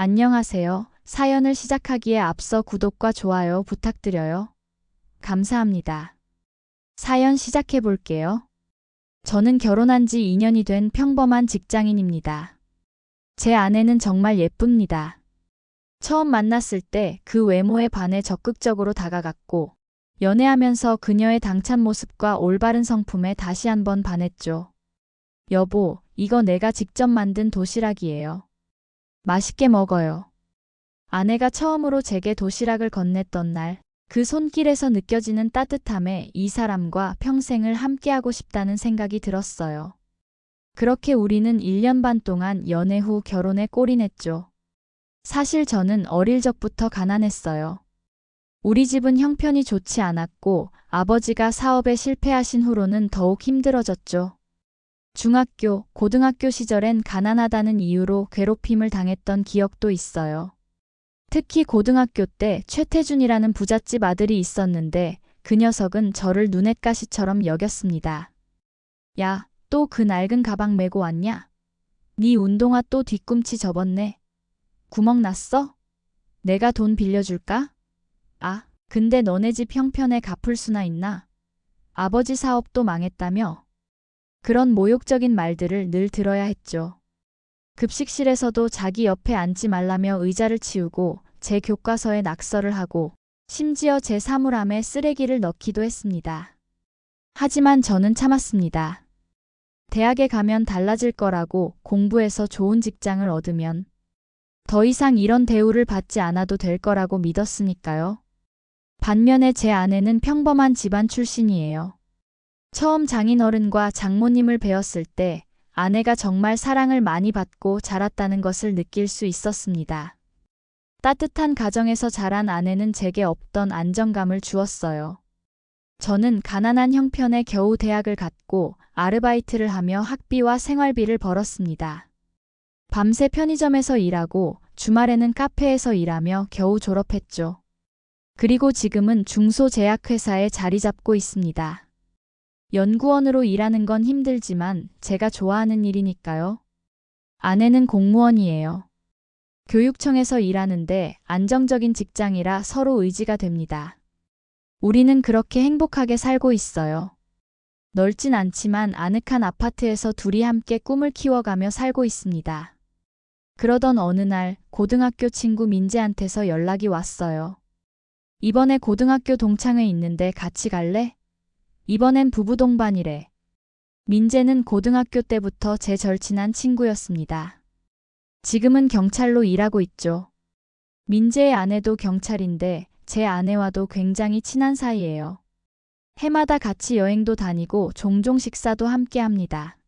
안녕하세요. 사연을 시작하기에 앞서 구독과 좋아요 부탁드려요. 감사합니다. 사연 시작해 볼게요. 저는 결혼한 지 2년이 된 평범한 직장인입니다. 제 아내는 정말 예쁩니다. 처음 만났을 때 그 외모에 반해 적극적으로 다가갔고, 연애하면서 그녀의 당찬 모습과 올바른 성품에 다시 한번 반했죠. 여보, 이거 내가 직접 만든 도시락이에요. 맛있게 먹어요. 아내가 처음으로 제게 도시락을 건넸던 날, 그 손길에서 느껴지는 따뜻함에 이 사람과 평생을 함께하고 싶다는 생각이 들었어요. 그렇게 우리는 1년 반 동안 연애 후 결혼에 골인했죠. 사실 저는 어릴 적부터 가난했어요. 우리 집은 형편이 좋지 않았고 아버지가 사업에 실패하신 후로는 더욱 힘들어졌죠. 중학교, 고등학교 시절엔 가난하다는 이유로 괴롭힘을 당했던 기억도 있어요. 특히 고등학교 때 최태준이라는 부잣집 아들이 있었는데 그 녀석은 저를 눈엣 가시처럼 여겼습니다. 야, 또 그 낡은 가방 메고 왔냐? 네 운동화 또 뒤꿈치 접었네. 구멍 났어? 내가 돈 빌려줄까? 아, 근데 너네 집 형편에 갚을 수나 있나? 아버지 사업도 망했다며? 그런 모욕적인 말들을 늘 들어야 했죠. 급식실에서도 자기 옆에 앉지 말라며 의자를 치우고 제 교과서에 낙서를 하고 심지어 제 사물함에 쓰레기를 넣기도 했습니다. 하지만 저는 참았습니다. 대학에 가면 달라질 거라고 공부해서 좋은 직장을 얻으면 더 이상 이런 대우를 받지 않아도 될 거라고 믿었으니까요. 반면에 제 아내는 평범한 집안 출신이에요. 처음 장인어른과 장모님을 배웠을 때 아내가 정말 사랑을 많이 받고 자랐다는 것을 느낄 수 있었습니다. 따뜻한 가정에서 자란 아내는 제게 없던 안정감을 주었어요. 저는 가난한 형편에 겨우 대학을 갔고 아르바이트를 하며 학비와 생활비를 벌었습니다. 밤새 편의점에서 일하고 주말에는 카페에서 일하며 겨우 졸업했죠. 그리고 지금은 중소제약회사에 자리 잡고 있습니다. 연구원으로 일하는 건 힘들지만 제가 좋아하는 일이니까요. 아내는 공무원이에요. 교육청에서 일하는데 안정적인 직장이라 서로 의지가 됩니다. 우리는 그렇게 행복하게 살고 있어요. 넓진 않지만 아늑한 아파트에서 둘이 함께 꿈을 키워가며 살고 있습니다. 그러던 어느 날 고등학교 친구 민재한테서 연락이 왔어요. 이번에 고등학교 동창회 있는데 같이 갈래? 이번엔 부부 동반이래. 민재는 고등학교 때부터 제 절친한 친구였습니다. 지금은 경찰로 일하고 있죠. 민재의 아내도 경찰인데 제 아내와도 굉장히 친한 사이예요. 해마다 같이 여행도 다니고 종종 식사도 함께 합니다.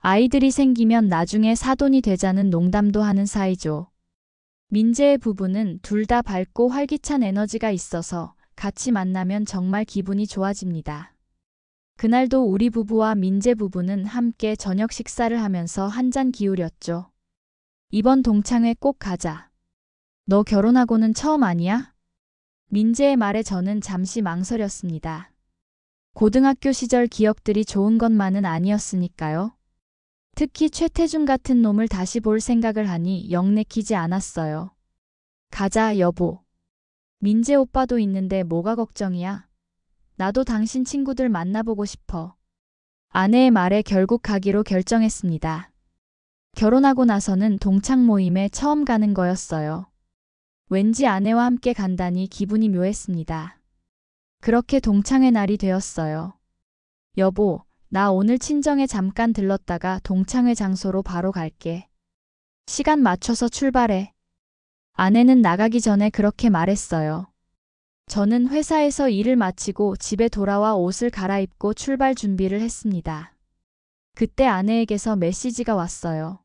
아이들이 생기면 나중에 사돈이 되자는 농담도 하는 사이죠. 민재의 부부는 둘 다 밝고 활기찬 에너지가 있어서 같이 만나면 정말 기분이 좋아집니다. 그날도 우리 부부와 민재 부부는 함께 저녁 식사를 하면서 한 잔 기울였죠. 이번 동창회 꼭 가자. 너 결혼하고는 처음 아니야? 민재의 말에 저는 잠시 망설였습니다. 고등학교 시절 기억들이 좋은 것만은 아니었으니까요. 특히 최태준 같은 놈을 다시 볼 생각을 하니 영 내키지 않았어요. 가자, 여보. 민재 오빠도 있는데 뭐가 걱정이야? 나도 당신 친구들 만나보고 싶어. 아내의 말에 결국 가기로 결정했습니다. 결혼하고 나서는 동창 모임에 처음 가는 거였어요. 왠지 아내와 함께 간다니 기분이 묘했습니다. 그렇게 동창회 날이 되었어요. 여보, 나 오늘 친정에 잠깐 들렀다가 동창회 장소로 바로 갈게. 시간 맞춰서 출발해. 아내는 나가기 전에 그렇게 말했어요. 저는 회사에서 일을 마치고 집에 돌아와 옷을 갈아입고 출발 준비를 했습니다. 그때 아내에게서 메시지가 왔어요.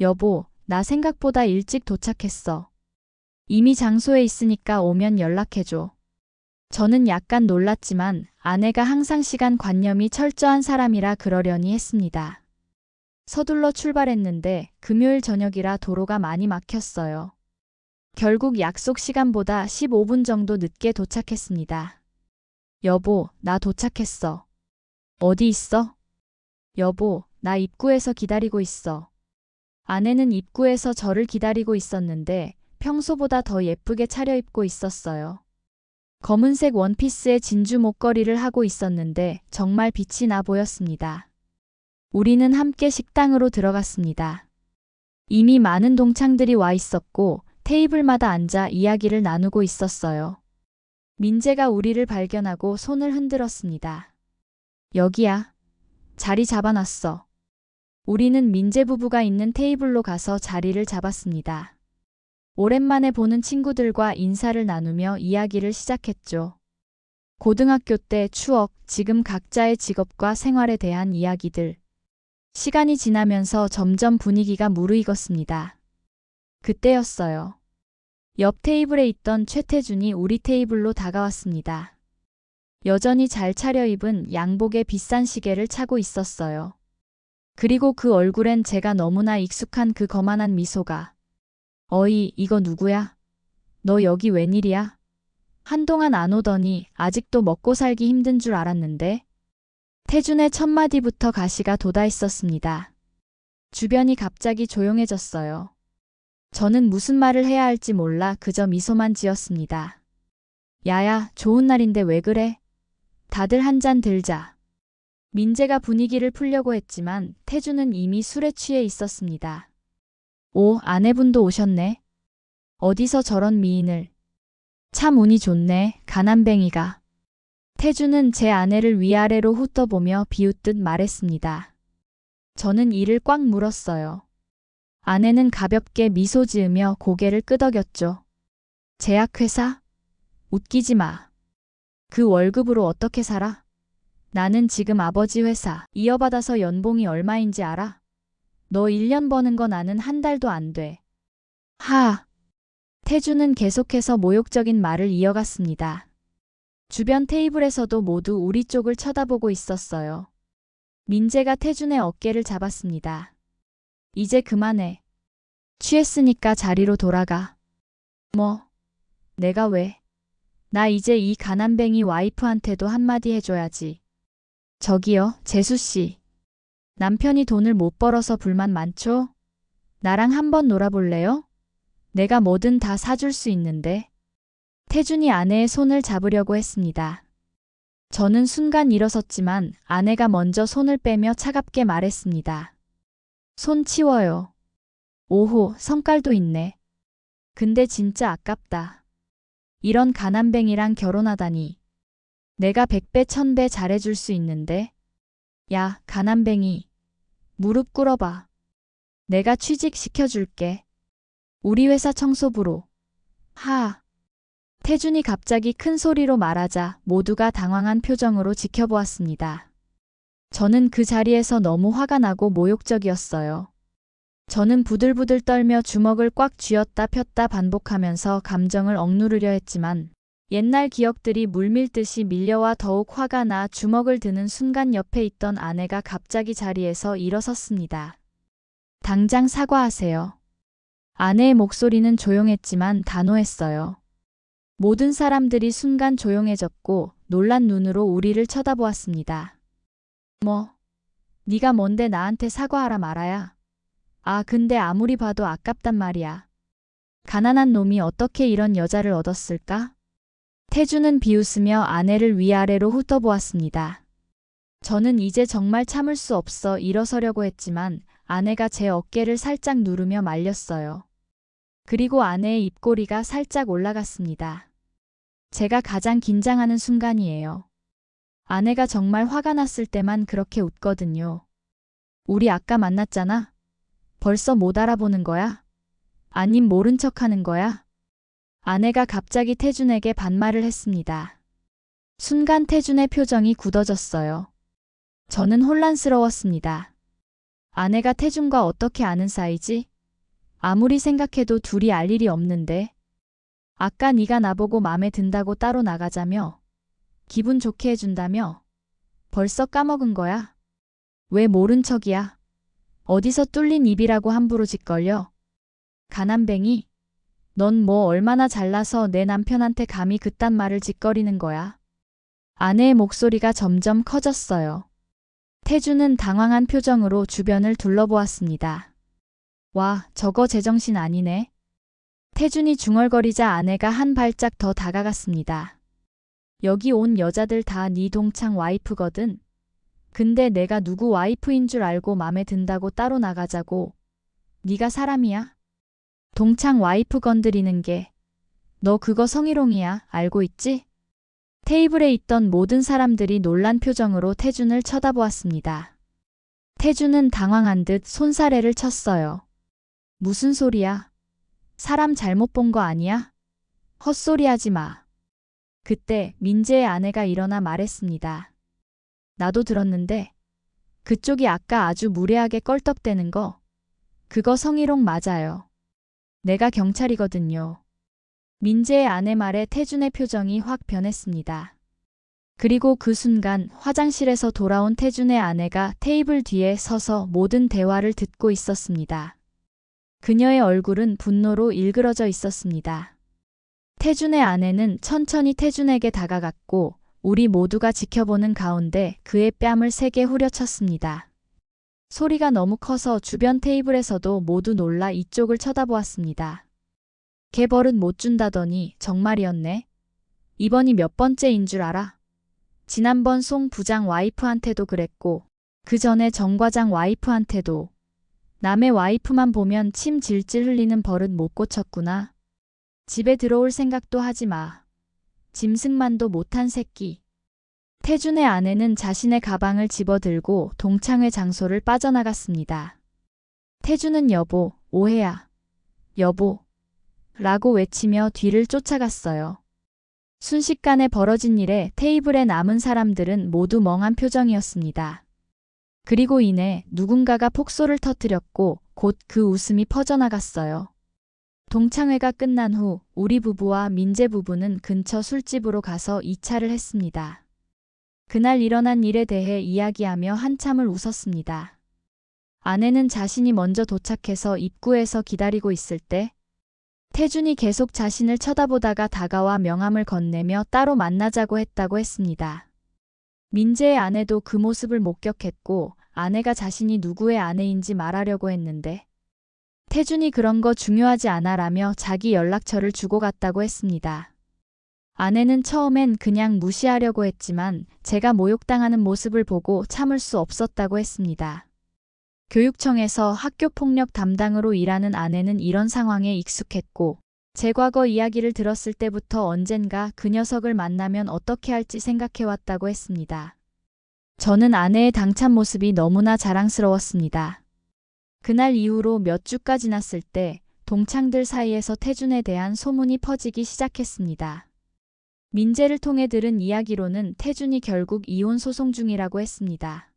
여보, 나 생각보다 일찍 도착했어. 이미 장소에 있으니까 오면 연락해줘. 저는 약간 놀랐지만 아내가 항상 시간 관념이 철저한 사람이라 그러려니 했습니다. 서둘러 출발했는데 금요일 저녁이라 도로가 많이 막혔어요. 결국 약속 시간보다 15분 정도 늦게 도착했습니다. 여보, 나 도착했어. 어디 있어? 여보, 나 입구에서 기다리고 있어. 아내는 입구에서 저를 기다리고 있었는데 평소보다 더 예쁘게 차려입고 있었어요. 검은색 원피스에 진주 목걸이를 하고 있었는데 정말 빛이 나 보였습니다. 우리는 함께 식당으로 들어갔습니다. 이미 많은 동창들이 와 있었고 테이블마다 앉아 이야기를 나누고 있었어요. 민재가 우리를 발견하고 손을 흔들었습니다. 여기야. 자리 잡아놨어. 우리는 민재 부부가 있는 테이블로 가서 자리를 잡았습니다. 오랜만에 보는 친구들과 인사를 나누며 이야기를 시작했죠. 고등학교 때 추억, 지금 각자의 직업과 생활에 대한 이야기들. 시간이 지나면서 점점 분위기가 무르익었습니다. 그때였어요. 옆 테이블에 있던 최태준이 우리 테이블로 다가왔습니다. 여전히 잘 차려입은 양복에 비싼 시계를 차고 있었어요. 그리고 그 얼굴엔 제가 너무나 익숙한 그 거만한 미소가. 어이, 이거 누구야? 너 여기 웬일이야? 한동안 안 오더니 아직도 먹고 살기 힘든 줄 알았는데. 태준의 첫 마디부터 가시가 돋아 있었습니다. 주변이 갑자기 조용해졌어요. 저는 무슨 말을 해야 할지 몰라 그저 미소만 지었습니다. 야야, 좋은 날인데 왜 그래? 다들 한 잔 들자. 민재가 분위기를 풀려고 했지만 태주는 이미 술에 취해 있었습니다. 오, 아내분도 오셨네. 어디서 저런 미인을. 참 운이 좋네, 가난뱅이가. 태주는 제 아내를 위아래로 훑어보며 비웃듯 말했습니다. 저는 이를 꽉 물었어요. 아내는 가볍게 미소 지으며 고개를 끄덕였죠. 제약회사? 웃기지 마. 그 월급으로 어떻게 살아? 나는 지금 아버지 회사 이어받아서 연봉이 얼마인지 알아? 너 1년 버는 거 나는 한 달도 안 돼. 하. 태주는 계속해서 모욕적인 말을 이어갔습니다. 주변 테이블에서도 모두 우리 쪽을 쳐다보고 있었어요. 민재가 태준의 어깨를 잡았습니다. 이제 그만해. 취했으니까 자리로 돌아가. 뭐? 내가 왜? 나 이제 이 가난뱅이 와이프한테도 한마디 해줘야지. 저기요, 재수씨. 남편이 돈을 못 벌어서 불만 많죠? 나랑 한번 놀아볼래요? 내가 뭐든 다 사줄 수 있는데. 태준이 아내의 손을 잡으려고 했습니다. 저는 순간 일어섰지만 아내가 먼저 손을 빼며 차갑게 말했습니다. 손 치워요. 오호, 성깔도 있네. 근데 진짜 아깝다. 이런 가난뱅이랑 결혼하다니. 내가 백배 천배 잘해줄 수 있는데. 야, 가난뱅이. 무릎 꿇어봐. 내가 취직시켜줄게. 우리 회사 청소부로. 하. 태준이 갑자기 큰 소리로 말하자 모두가 당황한 표정으로 지켜보았습니다. 저는 그 자리에서 너무 화가 나고 모욕적이었어요. 저는 부들부들 떨며 주먹을 꽉 쥐었다 폈다 반복하면서 감정을 억누르려 했지만 옛날 기억들이 물밀듯이 밀려와 더욱 화가 나 주먹을 드는 순간 옆에 있던 아내가 갑자기 자리에서 일어섰습니다. 당장 사과하세요. 아내의 목소리는 조용했지만 단호했어요. 모든 사람들이 순간 조용해졌고 놀란 눈으로 우리를 쳐다보았습니다. 뭐? 네가 뭔데 나한테 사과하라 말아야. 아 근데 아무리 봐도 아깝단 말이야. 가난한 놈이 어떻게 이런 여자를 얻었을까? 태주는 비웃으며 아내를 위아래로 훑어보았습니다. 저는 이제 정말 참을 수 없어 일어서려고 했지만 아내가 제 어깨를 살짝 누르며 말렸어요. 그리고 아내의 입꼬리가 살짝 올라갔습니다. 제가 가장 긴장하는 순간이에요. 아내가 정말 화가 났을 때만 그렇게 웃거든요. 우리 아까 만났잖아? 벌써 못 알아보는 거야? 아님 모른 척 하는 거야? 아내가 갑자기 태준에게 반말을 했습니다. 순간 태준의 표정이 굳어졌어요. 저는 혼란스러웠습니다. 아내가 태준과 어떻게 아는 사이지? 아무리 생각해도 둘이 알 일이 없는데. 아까 네가 나보고 맘에 든다고 따로 나가자며 기분 좋게 해준다며 벌써 까먹은 거야? 왜 모른 척이야? 어디서 뚫린 입이라고 함부로 짓걸려? 가난뱅이? 넌 뭐 얼마나 잘나서 내 남편한테 감히 그딴 말을 짓거리는 거야? 아내의 목소리가 점점 커졌어요. 태주는 당황한 표정으로 주변을 둘러보았습니다. 와, 저거 제정신 아니네. 태준이 중얼거리자 아내가 한 발짝 더 다가갔습니다. 여기 온 여자들 다 네 동창 와이프거든. 근데 내가 누구 와이프인 줄 알고 맘에 든다고 따로 나가자고. 네가 사람이야? 동창 와이프 건드리는 게. 너 그거 성희롱이야. 알고 있지? 테이블에 있던 모든 사람들이 놀란 표정으로 태준을 쳐다보았습니다. 태준은 당황한 듯 손사래를 쳤어요. 무슨 소리야? 사람 잘못 본 거 아니야? 헛소리 하지 마. 그때 민재의 아내가 일어나 말했습니다. 나도 들었는데 그쪽이 아까 아주 무례하게 껄떡대는 거 그거 성희롱 맞아요. 내가 경찰이거든요. 민재의 아내 말에 태준의 표정이 확 변했습니다. 그리고 그 순간 화장실에서 돌아온 태준의 아내가 테이블 뒤에 서서 모든 대화를 듣고 있었습니다. 그녀의 얼굴은 분노로 일그러져 있었습니다. 태준의 아내는 천천히 태준에게 다가갔고 우리 모두가 지켜보는 가운데 그의 뺨을 세게 후려쳤습니다. 소리가 너무 커서 주변 테이블에서도 모두 놀라 이쪽을 쳐다보았습니다. 개벌은 못 준다더니 정말이었네. 이번이 몇 번째인 줄 알아? 지난번 송 부장 와이프한테도 그랬고, 그 전에 정 과장 와이프한테도. 남의 와이프만 보면 침 질질 흘리는 버릇 못 고쳤구나. 집에 들어올 생각도 하지 마. 짐승만도 못한 새끼. 태준의 아내는 자신의 가방을 집어들고 동창회 장소를 빠져나갔습니다. 태준은 여보, 오해야. 여보. 라고 외치며 뒤를 쫓아갔어요. 순식간에 벌어진 일에 테이블에 남은 사람들은 모두 멍한 표정이었습니다. 그리고 이내 누군가가 폭소를 터뜨렸고 곧 그 웃음이 퍼져나갔어요. 동창회가 끝난 후 우리 부부와 민재 부부는 근처 술집으로 가서 2차를 했습니다. 그날 일어난 일에 대해 이야기하며 한참을 웃었습니다. 아내는 자신이 먼저 도착해서 입구에서 기다리고 있을 때 태준이 계속 자신을 쳐다보다가 다가와 명함을 건네며 따로 만나자고 했다고 했습니다. 민재의 아내도 그 모습을 목격했고 아내가 자신이 누구의 아내인지 말하려고 했는데 태준이 그런 거 중요하지 않아라며 자기 연락처를 주고 갔다고 했습니다. 아내는 처음엔 그냥 무시하려고 했지만 제가 모욕당하는 모습을 보고 참을 수 없었다고 했습니다. 교육청에서 학교폭력 담당으로 일하는 아내는 이런 상황에 익숙했고 제 과거 이야기를 들었을 때부터 언젠가 그 녀석을 만나면 어떻게 할지 생각해왔다고 했습니다. 저는 아내의 당찬 모습이 너무나 자랑스러웠습니다. 그날 이후로 몇 주가 지났을 때 동창들 사이에서 태준에 대한 소문이 퍼지기 시작했습니다. 민재를 통해 들은 이야기로는 태준이 결국 이혼 소송 중이라고 했습니다.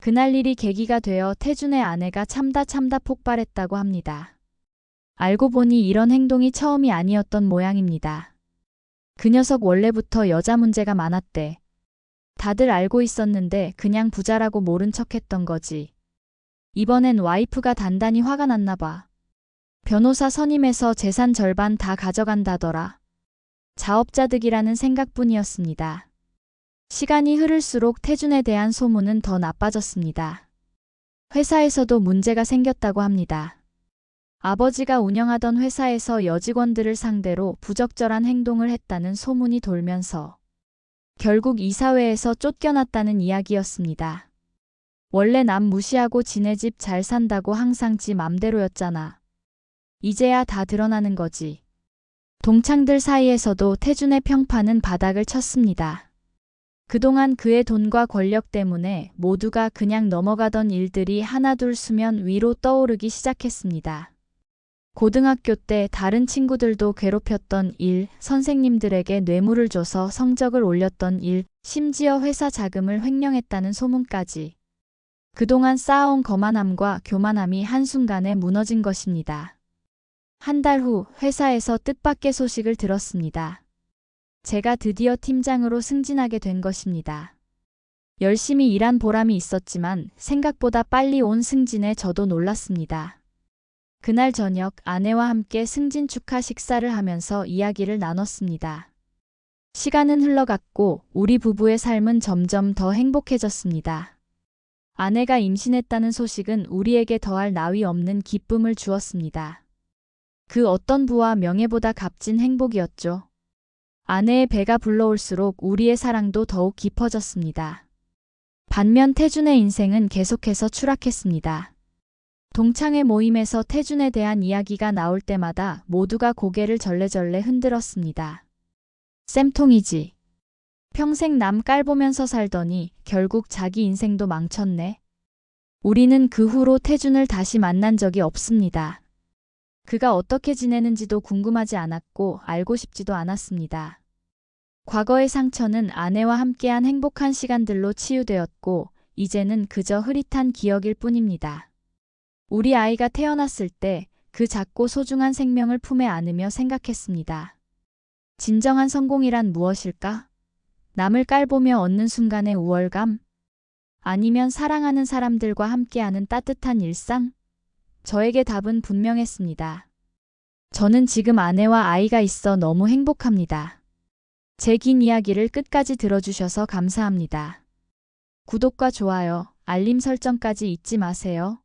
그날 일이 계기가 되어 태준의 아내가 참다 참다 폭발했다고 합니다. 알고 보니 이런 행동이 처음이 아니었던 모양입니다. 그 녀석 원래부터 여자 문제가 많았대. 다들 알고 있었는데 그냥 부자라고 모른 척 했던 거지. 이번엔 와이프가 단단히 화가 났나 봐. 변호사 선임해서 재산 절반 다 가져간다더라. 자업자득이라는 생각뿐이었습니다. 시간이 흐를수록 태준에 대한 소문은 더 나빠졌습니다. 회사에서도 문제가 생겼다고 합니다. 아버지가 운영하던 회사에서 여직원들을 상대로 부적절한 행동을 했다는 소문이 돌면서 결국 이사회에서 쫓겨났다는 이야기였습니다. 원래 남 무시하고 지네 집 잘 산다고 항상 지 맘대로였잖아. 이제야 다 드러나는 거지. 동창들 사이에서도 태준의 평판은 바닥을 쳤습니다. 그동안 그의 돈과 권력 때문에 모두가 그냥 넘어가던 일들이 하나둘 수면 위로 떠오르기 시작했습니다. 고등학교 때 다른 친구들도 괴롭혔던 일, 선생님들에게 뇌물을 줘서 성적을 올렸던 일, 심지어 회사 자금을 횡령했다는 소문까지. 그동안 쌓아온 거만함과 교만함이 한순간에 무너진 것입니다. 한 달 후 회사에서 뜻밖의 소식을 들었습니다. 제가 드디어 팀장으로 승진하게 된 것입니다. 열심히 일한 보람이 있었지만 생각보다 빨리 온 승진에 저도 놀랐습니다. 그날 저녁 아내와 함께 승진 축하 식사를 하면서 이야기를 나눴습니다. 시간은 흘러갔고 우리 부부의 삶은 점점 더 행복해졌습니다. 아내가 임신했다는 소식은 우리에게 더할 나위 없는 기쁨을 주었습니다. 그 어떤 부와 명예보다 값진 행복이었죠. 아내의 배가 불러올수록 우리의 사랑도 더욱 깊어졌습니다. 반면 태준의 인생은 계속해서 추락했습니다. 동창회 모임에서 태준에 대한 이야기가 나올 때마다 모두가 고개를 절레절레 흔들었습니다. 쌤통이지. 평생 남 깔보면서 살더니 결국 자기 인생도 망쳤네. 우리는 그 후로 태준을 다시 만난 적이 없습니다. 그가 어떻게 지내는지도 궁금하지 않았고 알고 싶지도 않았습니다. 과거의 상처는 아내와 함께한 행복한 시간들로 치유되었고 이제는 그저 흐릿한 기억일 뿐입니다. 우리 아이가 태어났을 때 그 작고 소중한 생명을 품에 안으며 생각했습니다. 진정한 성공이란 무엇일까? 남을 깔보며 얻는 순간의 우월감? 아니면 사랑하는 사람들과 함께하는 따뜻한 일상? 저에게 답은 분명했습니다. 저는 지금 아내와 아이가 있어 너무 행복합니다. 제 긴 이야기를 끝까지 들어주셔서 감사합니다. 구독과 좋아요, 알림 설정까지 잊지 마세요.